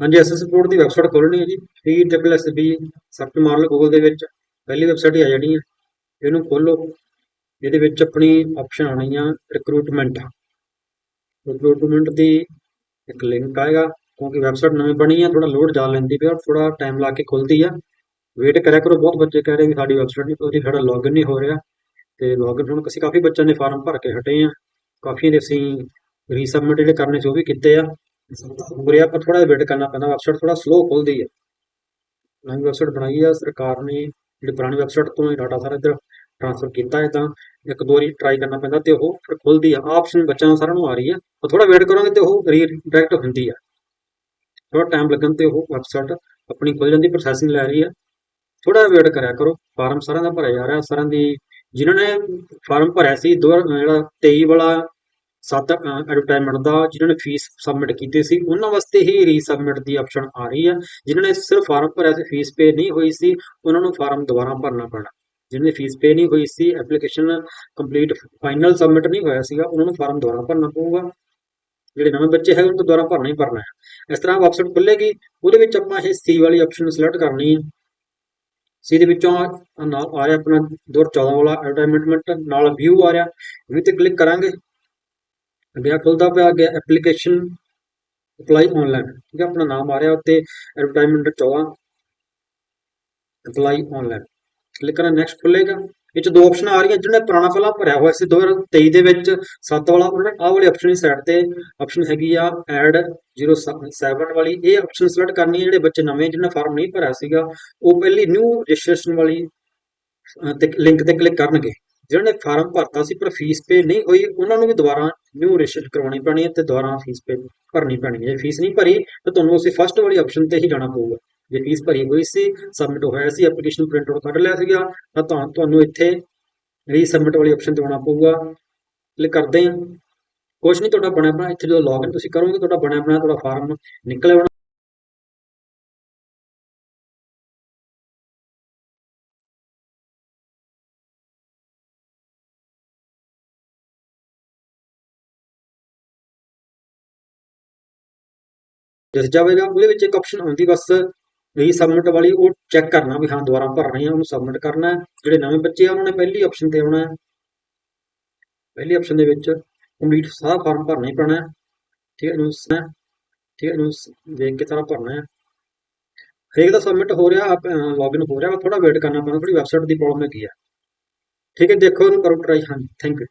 ਹਾਂਜੀ SS support ਦੀ website ਖੋਲਣੀ ਹੈ ਜੀ free triple S B search ਮਾਰ ਲਓ ਗੂਗਲ ਦੇ ਵਿੱਚ, ਪਹਿਲੀ ਵੈਬਸਾਈਟ ਹੀ ਆ ਜਾਣੀ ਹੈ, ਇਹਨੂੰ ਖੋਲੋ ਇਹਦੇ ਵਿੱਚ ਆਪਣੀ ਆਪਸ਼ਨ ਆਉਣੀ ਆ ਰਿਕਰੂਟਮੈਂਟ ਰਿਕਰੂਟਮੈਂਟ ਦੀ ਇੱਕ ਲਿੰਕ ਆਏਗਾ, ਕਿਉਂਕਿ ਵੈਬਸਾਈਟ ਨਵੀਂ ਬਣੀ ਆ ਥੋੜਾ ਲੋਡ ਜਾ ਲੈਂਦੀ ਪਿਆ ਥੋੜਾ ਟਾਈਮ ਲਾ ਕੇ ਖੁੱਲਦੀ ਆ। ਵੇਟ ਕਰਿਆ ਕਰੋ, ਬਹੁਤ ਬੱਚੇ ਕਹਿ ਰਹੇ ਕਿ ਸਾਡੀ ਵੈਬਸਾਈਟ ਨਹੀਂ ਖੁੱਲਦੀ ਸਾਡਾ ਲੌਗਇਨ ਨਹੀਂ ਹੋ ਰਿਹਾ। ਤੇ ਲੌਗਇਨ ਹੁਣ ਅਸੀਂ ਕਾਫੀ ਬੱਚਿਆਂ ਨੇ ਫਾਰਮ ਭਰ ਕੇ ਹਟੇ ਆ। ਕਾਫੀ ਦੇ ਅਸੀਂ ਰੀਸਬਮਿਟ ਜਿਹੜੇ ਕਰਨੇ ਸੀ, ਉਹ ਵੀ ਕੀਤੇ ਆ। ਹੋ ਪਰ ਥੋੜਾ ਵੇਟ ਕਰਨਾ ਪੈਂਦਾ ਵੈਬਸਾਈਟ ਥੋੜਾ ਸਲੋ ਖੁੱਲਦੀ ਹੈ ਨਵੀਂ ਵੈਬਸਾਈਟ ਬਣਾਈ ਆ, ਸਰਕਾਰ ਨੇ ਜਿਹੜੀ ਪੁਰਾਣੀ ਵੈਬਸਾਈਟ ਤੋਂ ਇਹ ਡਾਟਾ ਸਾਰਾ ਇੱਧਰ ਟ੍ਰਾਂਸਫਰ ਕੀਤਾ ਹੈ ਤਾਂ ਇੱਕ ਦੋ ਵਾਰੀ ਟਰਾਈ ਕਰਨਾ ਪੈਂਦਾ ਤੇ ਉਹ ਫਿਰ ਖੁੱਲਦੀ ਆ। ਆਪਸ਼ਨ ਬੱਚਿਆਂ ਨੂੰ ਸਾਰਿਆਂ ਨੂੰ ਆ ਰਹੀ ਆ। ਪਰ ਥੋੜਾ ਵੇਟ ਕਰੋਗੇ ਤੇ ਉਹ ਰੀਡਾਇਰੈਕਟ ਹੁੰਦੀ ਆ। ਥੋੜਾ ਟਾਈਮ ਲੱਗਣ ਤੇ ਉਹ ਵੈਬਸਾਈਟ ਆਪਣੀ ਖੁੱਲ ਜਾਂਦੀ ਪ੍ਰੋਸੈਸਿੰਗ ਲੈ ਰਹੀ ਆ। ਥੋੜਾ ਵੇਟ ਕਰਿਆ ਕਰੋ। ਫਾਰਮ ਸਾਰਿਆਂ ਦਾ ਭਰਿਆ ਜਾ ਰਿਹਾ। ਸਾਰਿਆਂ ਦੀ ਜਿਨ੍ਹਾਂ ਨੇ ਫਾਰਮ ਭਰਿਆ ਸੀ, ਦੋ ਜਿਹੜਾ 23 ਵਾਲਾ ਸੱਤ ਐਡਵਰਟਾਈਜ਼ਮੈਂਟ ਦਾ ਜਿਨ੍ਹਾਂ ਨੇ ਫੀਸ ਸਬਮਿਟ ਕੀਤੀ ਸੀ, ਉਹਨਾਂ ਵਾਸਤੇ ਹੀ ਰੀਸਬਮਿਟ ਦੀ ਆਪਸ਼ਨ ਆ ਰਹੀ ਆ ਜਿਨ੍ਹਾਂ ਨੇ ਸਿਰਫ ਫਾਰਮ ਭਰਿਆ ਸੀ ਫੀਸ ਪੇ ਨਹੀਂ ਹੋਈ ਸੀ, ਉਹਨਾਂ ਨੂੰ ਫਾਰਮ ਦੁਬਾਰਾ ਭਰਨਾ ਪੈਣਾ। ਜਿਹਨੇ ਫੀਸ ਪੇ ਨਹੀਂ ਹੋਈ ਸੀ ਐਪਲੀਕੇਸ਼ਨ ਕੰਪਲੀਟ ਫਾਈਨਲ ਸਬਮਿਟ ਨਹੀਂ ਹੋਇਆ ਸੀਗਾ, ਉਹਨਾਂ ਨੂੰ ਫਾਰਮ ਦੁਬਾਰਾ ਭਰਨਾ ਪਊਗਾ। ਜਿਹੜੇ ਨਵੇਂ ਬੱਚੇ ਹੈਗੇ, ਉਹਨਾਂ ਤੋਂ ਦੁਬਾਰਾ ਭਰਨਾ ਹੀ ਭਰਨਾ ਹੈ। ਇਸ ਤਰ੍ਹਾਂ ਵੈਬਸਾਈਟ ਖੁੱਲੇਗੀ ਉਹਦੇ ਵਿੱਚ ਆਪਾਂ ਇਹ ਸੀ ਵਾਲੀ ਆਪਸ਼ਨ ਸਿਲੈਕਟ ਕਰਨੀ ਹੈ। ਸੀ ਦੇ ਵਿੱਚੋਂ ਆਹ ਨਾਲ ਆ ਰਿਹਾ ਆਪਣਾ 2014 ਵਾਲਾ ਐਡਵਰਟਾਈਜ਼ਮੈਂਟ ਨਾਲ ਵਿਊ ਆ ਰਿਹਾ। ਵੀ ਤੇ ਕਲਿੱਕ ਕਰਾਂਗੇ। ਅੱਗੇ ਖੁੱਲਦਾ ਪਿਆ ਗਿਆ ਐਪਲੀਕੇਸ਼ਨ ਅਪਲਾਈ ਆਨਲਾਈਨ ਠੀਕ ਹੈ, ਆਪਣਾ ਨਾਮ ਆ ਰਿਹਾ ਉੱਤੇ ਐਡਵਰਟਾਈਜ਼ਮੈਂਟ 14 ਅਪਲਾਈ ਆਨਲਾਈਨ ਕਲਿੱਕ ਕਰਨਾ ਨੈਕਸਟ ਖੁੱਲੇਗਾ, ਇਹ ਚ ਦੋ ਆਪਸ਼ਨ ਆ ਰਹੀਆਂ, ਜਿਹਨੇ ਪੁਰਾਣਾ ਪਹਿਲਾਂ ਭਰਿਆ ਹੋਇਆ ਸੀ 2023 ਦੇ ਵਿੱਚ 7 ਵਾਲਾ, ਉਹਨਾਂ ਨੇ ਆਹ ਵਾਲੀ ਆਪਸ਼ਨ ਦੀ ਸਾਈਡ ਤੇ ਆਪਸ਼ਨ ਹੈਗੀ ਆ ਐਡ 07 ਵਾਲੀ, ਇਹ ਆਪਸ਼ਨ ਸਿਲੈਕਟ ਕਰਨੀ ਹੈ, ਜਿਹੜੇ ਬੱਚੇ ਨਵੇਂ, ਜਿਹਨਾਂ ਫਾਰਮ ਨਹੀਂ ਭਰਿਆ ਸੀਗਾ, ਉਹ ਪਹਿਲੀ ਨਿਊ ਰਜਿਸਟ੍ਰੇਸ਼ਨ ਵਾਲੀ ਤੇ ਲਿੰਕ ਤੇ ਕਲਿੱਕ ਕਰਨਗੇ। ਜਿਹਨਾਂ ਨੇ ਫਾਰਮ ਭਰਤਾ ਸੀ ਪਰ ਫੀਸ ਪੇ ਨਹੀਂ ਹੋਈ, ਉਹਨਾਂ ਨੂੰ ਵੀ ਦੁਬਾਰਾ ਨਿਊ ਰਜਿਸਟਰ ਕਰਵਾਉਣੀ ਪੈਣੀ ਹੈ ਤੇ ਦੁਬਾਰਾ ਫੀਸ ਪੇ ਭਰਨੀ ਪੈਣੀ ਹੈ। ਜੇ ਫੀਸ ਨਹੀਂ ਭਰੀ, ਤਾਂ ਤੁਹਾਨੂੰ ਉਸੇ ਫਸਟ ਵਾਲੀ ਆਪਸ਼ਨ ਤੇ ਹੀ ਜਾਣਾ ਪਊਗਾ। ਜੇ ਫੀਸ ਭਰੀ ਹੋਈ ਸੀ ਸਬਮਿਟ ਹੋਇਆ ਸੀ ਐਪਲੀਕੇਸ਼ਨ ਪ੍ਰਿੰਟ ਆਊਟ ਕੱਢ ਲਿਆ ਸੀਗਾ, ਤਾਂ ਤੁਹਾਨੂੰ ਇੱਥੇ ਰੀਸਬਮਿਟ ਵਾਲੀ ਆਪਸ਼ਨ ਤੇ ਆਉਣਾ ਪਊਗਾ। ਕਲਿੱਕ ਕਰਦੇ ਹਾਂ। ਕੁਛ ਨਹੀਂ, ਤੁਹਾਡਾ ਬਣਿਆ ਆਪਣਾ ਇੱਥੇ ਜਦੋਂ ਲੌਗਇਨ ਤੁਸੀਂ ਕਰੋਗੇ, ਤੁਹਾਡਾ ਬਣਿਆ ਆਪਣਾ ਤੁਹਾਡਾ ਫਾਰਮ ਨਿਕਲ ਆਉਣਾ ਦਿਸ ਜਾਵੇਗਾ ਉਹਦੇ ਵਿੱਚ ਇੱਕ ਆਪਸ਼ਨ ਆਉਂਦੀ ਬਸ ਰੀਸਬਮਿਟ ਵਾਲੀ ਉਹ ਚੈੱਕ ਕਰਨਾ ਵੀ ਹਾਂ ਦੁਬਾਰਾ ਭਰਨੀ ਹੈ ਉਹਨੂੰ ਸਬਮਿਟ ਕਰਨਾ ਹੈ। ਜਿਹੜੇ ਨਵੇਂ ਬੱਚੇ ਆ, ਉਹਨਾਂ ਨੇ ਪਹਿਲੀ ਆਪਸ਼ਨ ਤੇ ਆਉਣਾ ਹੈ। ਪਹਿਲੀ ਆਪਸ਼ਨ ਦੇ ਵਿੱਚ ਕੰਪਲੀਟ ਸਾਰਾ ਫਾਰਮ ਭਰਨਾ ਹੀ ਪੈਣਾ ਹੈ। ਠੀਕ ਹੈ, ਇਹਨੂੰ ਸ- ਠੀਕ ਹੈ, ਇਹਨੂੰ ਦੇਖ ਕੇ ਸਾਰਾ ਭਰਨਾ ਹੈ। ਹਰੇਕ ਦਾ ਸਬਮਿਟ ਹੋ ਰਿਹਾ ਲੌਗਇਨ ਹੋ ਰਿਹਾ ਥੋੜਾ ਵੇਟ ਕਰਨਾ ਪੈਣਾ ਥੋੜੀ ਵੈਬਸਾਈਟ ਦੀ ਪ੍ਰੋਬਲਮ ਹੈਗੀ ਹੈ ਠੀਕ ਹੈ, ਦੇਖੋ ਇਹਨੂੰ ਕਰੋ ਟਰਾਈ ਹਾਂ ਥੈਂਕ ਯੂ